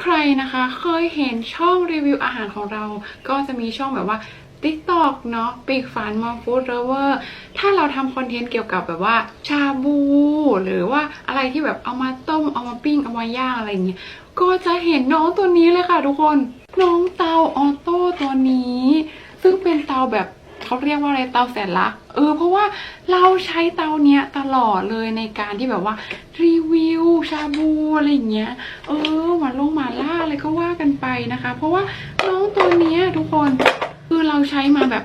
ใครนะคะเคยเห็นช่องรีวิวอาหารของเรา ก็จะมีช่องแบบว่า TikTok เนาะปีกฝันมองฟู้ดเ o เวอร์ถ้าเราทำคอนเทนต์เกี่ยวกับแบบว่าชาบู หรือว่าอะไรที่แบบเอามาต้ม เอามาปิ้ง เอามาย่างอะไรอย่างเงี้ยก็จะเห็นน้องตัวนี้เลยค่ะทุกคน น้องเตาออโต้ตัวนี้ ซึ่งเป็นเตาแบบ เขาเรียกว่าอะไรเตาแสนลักเออ เพราะว่าเราใช้เตาเนี้ยตลอดเลยในการที่แบบว่ารีวิวชาบูอะไรอย่างเงี้ย เออหมาลงหมาล่าอะไรก็ว่ากันไปนะคะ เพราะว่าน้องตัวเนี้ยทุกคนคือเราใช้มาแบบ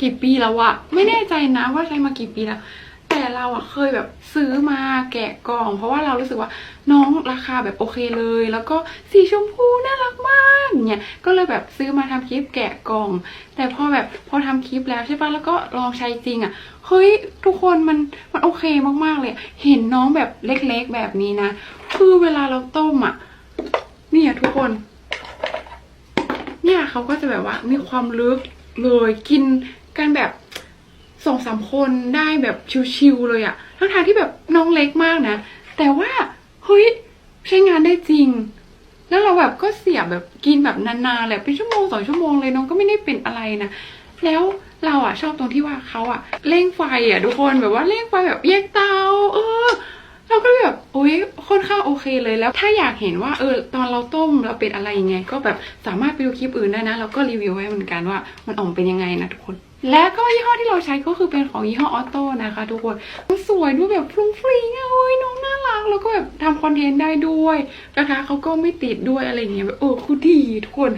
กี่ปีแล้วอะไม่แน่ใจนะว่าใช้มากี่ปีแล้ว แต่เราอะเคยแบบซื้อมาแกะกล่อง เพราะว่าเรารู้สึกว่าน้องราคาแบบโอเคเลย แล้วก็สีชมพูน่ารักมากเนี่ยก็เลยแบบซื้อมาทำคลิปแกะกล่อง แต่พอแบบพอทำคลิปแล้วใช่ปะแล้วก็ลองใช้จริงอะเฮ้ยทุกคนมันมันโอเคมากๆเลย เห็นน้องแบบเล็กๆแบบนี้นะคือเวลาเราต้มอะเนี่ยทุกคน เนี่ยเขาก็จะแบบว่ามีความลึกเลยกินกันแบบ สองสามคนได้แบบชิวๆเลยอะทั้งทางที่แบบน้องเล็กมากนะ แต่ว่าเฮ้ยใช้งานได้จริง แล้วเราแบบก็เสียบแบบกินแบบนานๆแหละเป็นชั่วโมงสองชั่วโมงเลยน้องก็ไม่ได้เป็นอะไรนะ แล้วเราอะชอบตรงที่ว่าเขาอะเร่งไฟอะทุกคนแบบว่าเร่งไฟแบบแยกเตา เออ เราก็แบบโอ๊ยค่อนข้างโอเคเลยแล้ว ถ้าอยากเห็นว่าเออตอนเราต้มเราเป็นอะไรยังไง ก็แบบสามารถไปดูคลิปอื่นได้นะ เราก็รีวิวไว้เหมือนกันว่ามันออกมเป็นยังไงนะทุกคน และก็ยี่ห้อที่เราใช้ก็คือเป็นของยี่ห้อออโต้นะคะ ทุกคนมันสวยด้วยแบบฟรุ้งฟริ้งอะเอ้ยน้องน่ารักแล้วก็แบบทำคอนเทนต์ได้ด้วยนะคะเขาก็ไม่ติดด้วยอะไรเงี้ยแบบเออคือดีทุกคน